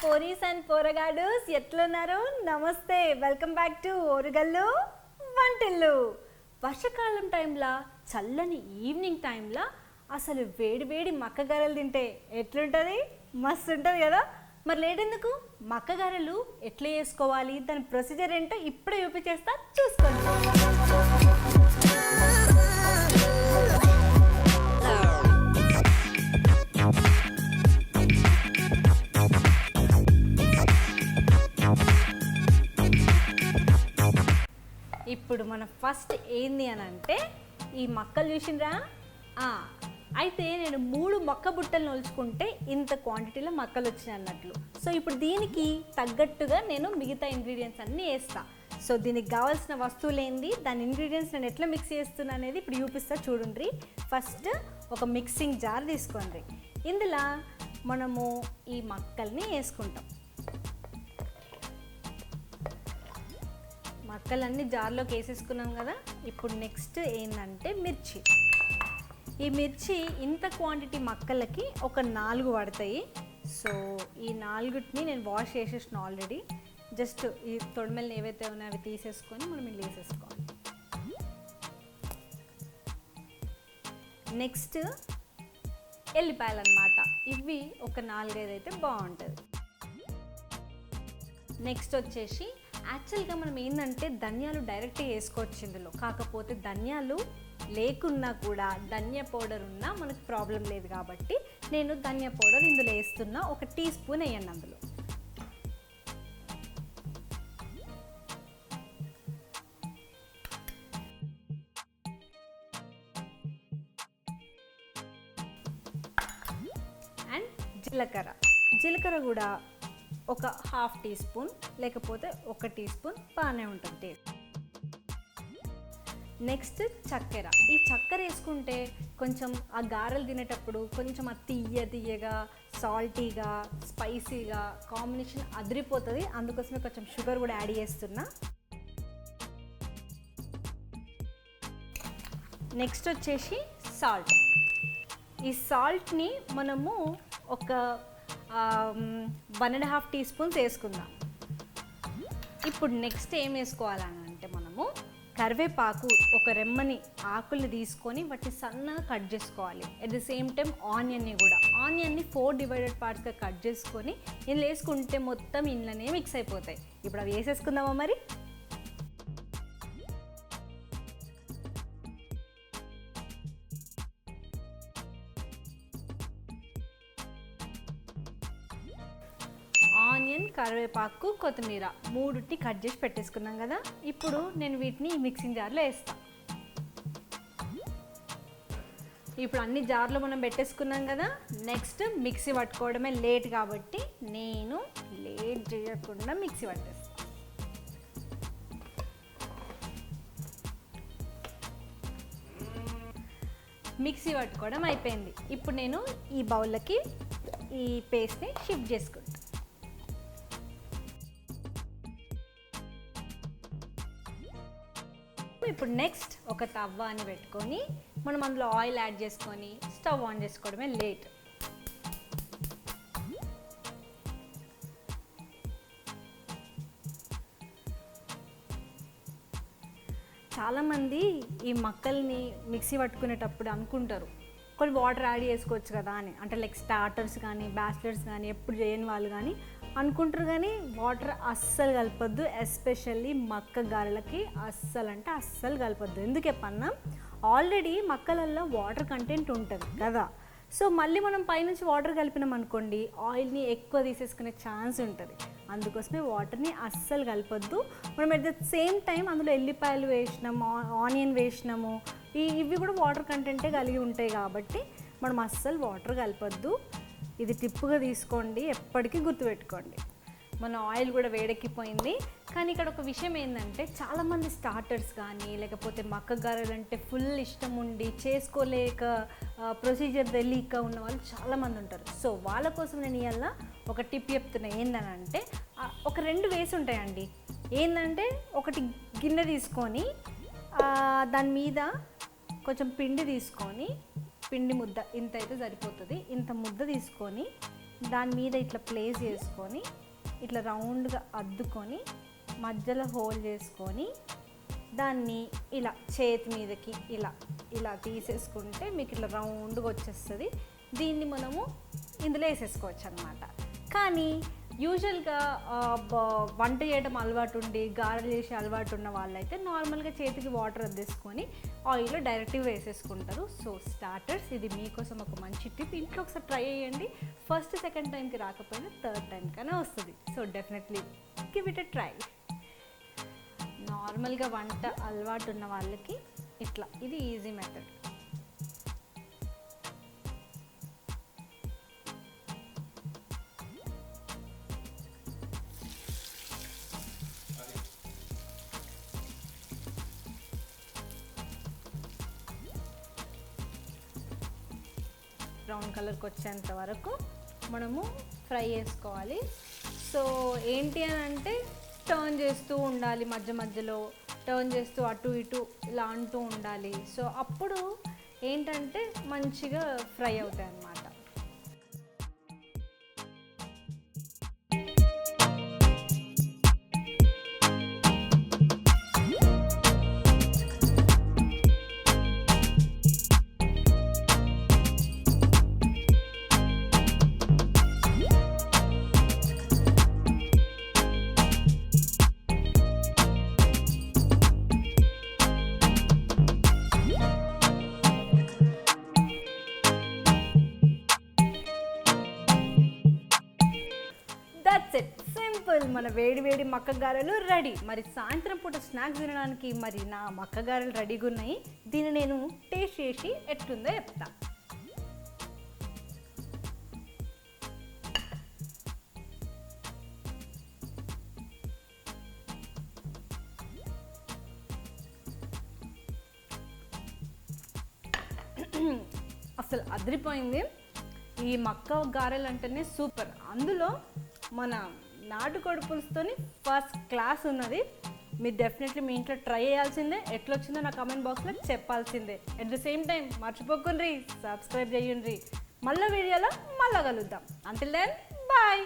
పోరీస్ and పోరగాడుస్ ఎట్లున్నారు? నమస్తే welcome back to Orugallu వంటిల్లు. వర్షాకాలం టైంలో చల్లని ఈవినింగ్ టైంలో అసలు వేడి వేడి మక్కగారెలు తింటే ఎట్లుంటుంది? మస్తు ఉంటుంది కదా? మరి లేటెందుకు? మక్కగారెలు ఎట్లా చేసుకోవాలి దాని ప్రొసీజర్ ఏంటో ఇప్పుడే చూపించేస్తా చూసుకోండి. ఇప్పుడు మన ఫస్ట్ ఏంది అని అంటే ఈ మక్కలు చూసిండ్రా? అయితే నేను మూడు మొక్క బుట్టలు నొలుచుకుంటే ఇంత క్వాంటిటీలో మక్కలు వచ్చినాయి అన్నట్లు. సో ఇప్పుడు దీనికి తగ్గట్టుగా నేను మిగతా ఇంగ్రీడియంట్స్ అన్నీ వేస్తా. సో దీనికి కావాల్సిన వస్తువులు ఏంది? దాని ఇంగ్రీడియంట్స్ నేను ఎట్లా మిక్స్ చేస్తున్నా అనేది ఇప్పుడు చూపిస్తా చూడండి ఫస్ట్ ఒక మిక్సింగ్ జార్ తీసుకోండి. ఇందులో మనము ఈ మక్కల్ని వేసుకుంటాం. ముక్కలన్నీ జార్లోకి వేసేసుకున్నాం కదా ఇప్పుడు నెక్స్ట్ ఏంటంటే మిర్చి. ఈ మిర్చి ఇంత క్వాంటిటీ మక్కలకి ఒక నాలుగు పడతాయి. సో ఈ నాలుగుటిని నేను వాష్ చేసేసిన ఆల్రెడీ జస్ట్ ఈ తొడిమెల్ని ఏవైతే ఉన్నాయో అవి తీసేసుకొని మనం ఇల్లు వేసేసుకోవాలి. నెక్స్ట్ ఎల్లిపాయలు అనమాట ఇవి ఒక నాలుగైదు అయితే బాగుంటుంది. నెక్స్ట్ వచ్చేసి యాక్చువల్గా మనం ఏంటంటే ధనియాలు డైరెక్ట్గా వేసుకోవచ్చు ఇందులో. కాకపోతే ధనియాలు లేకున్నా కూడా ధనియ పౌడర్ ఉన్నా మనకు ప్రాబ్లం లేదు కాబట్టి నేను ధనియ పౌడర్ ఇందులో వేస్తున్నా. ఒక టీ స్పూన్ వేయండి అందులో. అండ్ జీలకర్ర. జీలకర్ర కూడా ఒక హాఫ్ టీ స్పూన్ లేకపోతే ఒక టీ స్పూన్ బాగానే ఉంటుంది టేస్ట్. నెక్స్ట్ చక్కెర. ఈ చక్కెర వేసుకుంటే కొంచెం ఆ గారెలు తినేటప్పుడు కొంచెం ఆ తీయ తీయగా సాల్టీగా స్పైసీగా కాంబినేషన్ అదిరిపోతుంది. అందుకోసమే కొంచెం షుగర్ కూడా యాడ్ చేస్తున్నా. నెక్స్ట్ వచ్చేసి సాల్ట్. ఈ సాల్ట్ని మనము ఒక one and half teaspoons వేసుకుందాం. ఇప్పుడు నెక్స్ట్ ఏం వేసుకోవాలని అంటే మనము కరివేపాకు ఒక రెమ్మని ఆకుల్ని తీసుకొని వాటిని సన్నగా కట్ చేసుకోవాలి. అట్ ద సేమ్ టైం ఆనియన్ని కూడా. ఆనియన్ని ఫోర్ డివైడెడ్ పార్ట్స్గా కట్ చేసుకొని ఇందులో వేసుకుంటే మొత్తం ఇండ్లనే మిక్స్ అయిపోతాయి. ఇప్పుడు అవి వేసేసుకుందామా మరి? ఆనియన్ కరివేపాకు కొత్తిమీర మూడుటి కట్ చేసి పెట్టేసుకున్నాం కదా. ఇప్పుడు నేను వీటిని మిక్సింగ్ జార్లో వేస్తా. ఇప్పుడు అన్ని జార్లు మనం పెట్టేసుకున్నాం కదా. నెక్స్ట్ మిక్సీ పట్టుకోవడమే లేట్ కాబట్టి నేను లేట్ చేయకుండా మిక్సీ పట్టేస్తాను మిక్సీ పట్టుకోవడం అయిపోయింది. ఇప్పుడు నేను ఈ బౌల్లోకి ఈ పేస్ట్ని షిఫ్ట్ చేసుకుంటాను ఇప్పుడు నెక్స్ట్ ఒక తవ్వ అని పెట్టుకొని మనం అందులో ఆయిల్ యాడ్ చేసుకొని స్టవ్ ఆన్ చేసుకోవడమే లేట్ చాలామంది ఈ మక్కల్ని మిక్సీ పట్టుకునేటప్పుడు అనుకుంటారు కొన్ని వాటర్ యాడ్ చేసుకోవచ్చు కదా అని. అంటే లైక్ స్టార్టర్స్ కానీ బ్యాచిలర్స్ కానీ ఎప్పుడు చేయని వాళ్ళు కానీ అనుకుంటారు కానీ వాటర్ అస్సలు కలపద్దు ఎస్పెషల్లీ మక్క గారెలకి అస్సలు అంటే అస్సలు కలపద్దు. ఎందుకు చెప్పన్నా ఆల్రెడీ మక్కలల్లో వాటర్ కంటెంట్ ఉంటుంది కదా. సో మళ్ళీ మనం పైనుంచి వాటర్ కలిపినాం అనుకోండి ఆయిల్ని ఎక్కువ తీసేసుకునే ఛాన్స్ ఉంటుంది. అందుకోసమే వాటర్ని అస్సలు కలపొద్దు. మనం ఎట్ ద సేమ్ టైం అందులో ఎల్లిపాయలు వేసినాము ఆనియన్ వేసినాము ఈ ఇవి కూడా వాటర్ కంటెంటే కలిగి ఉంటాయి కాబట్టి మనం అస్సలు వాటర్ కలపొద్దు. ఇది టిప్పుగా తీసుకోండి ఎప్పటికీ గుర్తుపెట్టుకోండి. మన ఆయిల్ కూడా వేడెక్కిపోయింది. కానీ ఇక్కడ ఒక విషయం ఏంటంటే చాలామంది స్టార్టర్స్ కానీ లేకపోతే మక్క గారెలు అంటే ఫుల్ ఇష్టం ఉండి చేసుకోలేక ప్రొసీజర్ తెలియక ఉన్న వాళ్ళు చాలామంది ఉంటారు. సో వాళ్ళ కోసం నేను ఇవాళ ఒక టిప్ చెప్తున్నా. ఏందనంటే ఒక రెండు వేసి ఉంటాయండి. ఏంటంటే ఒకటి గిన్నె తీసుకొని దాని మీద కొంచెం పిండి తీసుకొని పిండి ముద్ద ఇంత అయితే సరిపోతుంది. ఇంత ముద్ద తీసుకొని దాని మీద ఇట్లా ప్లేస్ చేసుకొని ఇట్లా రౌండ్గా అద్దుకొని మధ్యలో హోల్ చేసుకొని దాన్ని ఇలా చేతి మీదకి ఇలా ఇలా తీసేసుకుంటే మీకు ఇట్లా రౌండ్గా వచ్చేస్తుంది. దీన్ని మనము ఇందులో వేసేసుకోవచ్చు అనమాట కానీ యూజువల్గా వంట చేయడం అలవాటు ఉండి గారెలు చేసే అలవాటు ఉన్న వాళ్ళైతే నార్మల్గా చేతికి వాటర్ అద్దేసుకొని ఆయిల్లో డైరెక్ట్గా వేసేసుకుంటారు. సో స్టార్టర్స్ ఇది మీకోసం ఒక మంచి టిప్. ఇంట్లో ఒకసారి ట్రై చేయండి. ఫస్ట్ సెకండ్ టైంకి రాకపోయినా థర్డ్ టైంకైనా వస్తుంది. So definitely give it a try. నార్మల్గా వంట అలవాటు ఉన్న వాళ్ళకి ఇట్లా. ఇది ఈజీ మెథడ్. బ్రౌన్ కలర్కి వచ్చేంత వరకు మనము ఫ్రై చేసుకోవాలి. సో ఏంటి అని అంటే టర్న్ చేస్తూ ఉండాలి మధ్య మధ్యలో. టర్న్ చేస్తూ అటు ఇటు ఇలా అంటూ ఉండాలి. సో అప్పుడు ఏంటంటే మంచిగా ఫ్రై అవుతాయి అన్నమాట మన వేడి వేడి మక్క గారెలు రెడీ. మరి సాయంత్రం పూట స్నాక్స్ తినడానికి మరి నా మక్క గారెలు రెడీగా ఉన్నాయి దీన్ని నేను టేస్ట్ చేసి ఎట్లుందో చెప్తా. అసలు అదిరిపోయింది. ఈ మక్క గారెలు అంటేనే సూపర్. అందులో మన నాటుకోడి పులుసుతోని ఫస్ట్ క్లాస్ ఉన్నది. మీరు డెఫినెట్లీ మీ ఇంట్లో ట్రై చేయాల్సిందే. ఎట్లా వచ్చిందో నా కమెంట్ బాక్స్లో చెప్పాల్సిందే. అట్ ద సేమ్ టైం మర్చిపోకుండ్రి సబ్స్క్రైబ్ చేయండి. మళ్ళీ వీడియోలో మళ్ళీ కలుద్దాం. Until then bye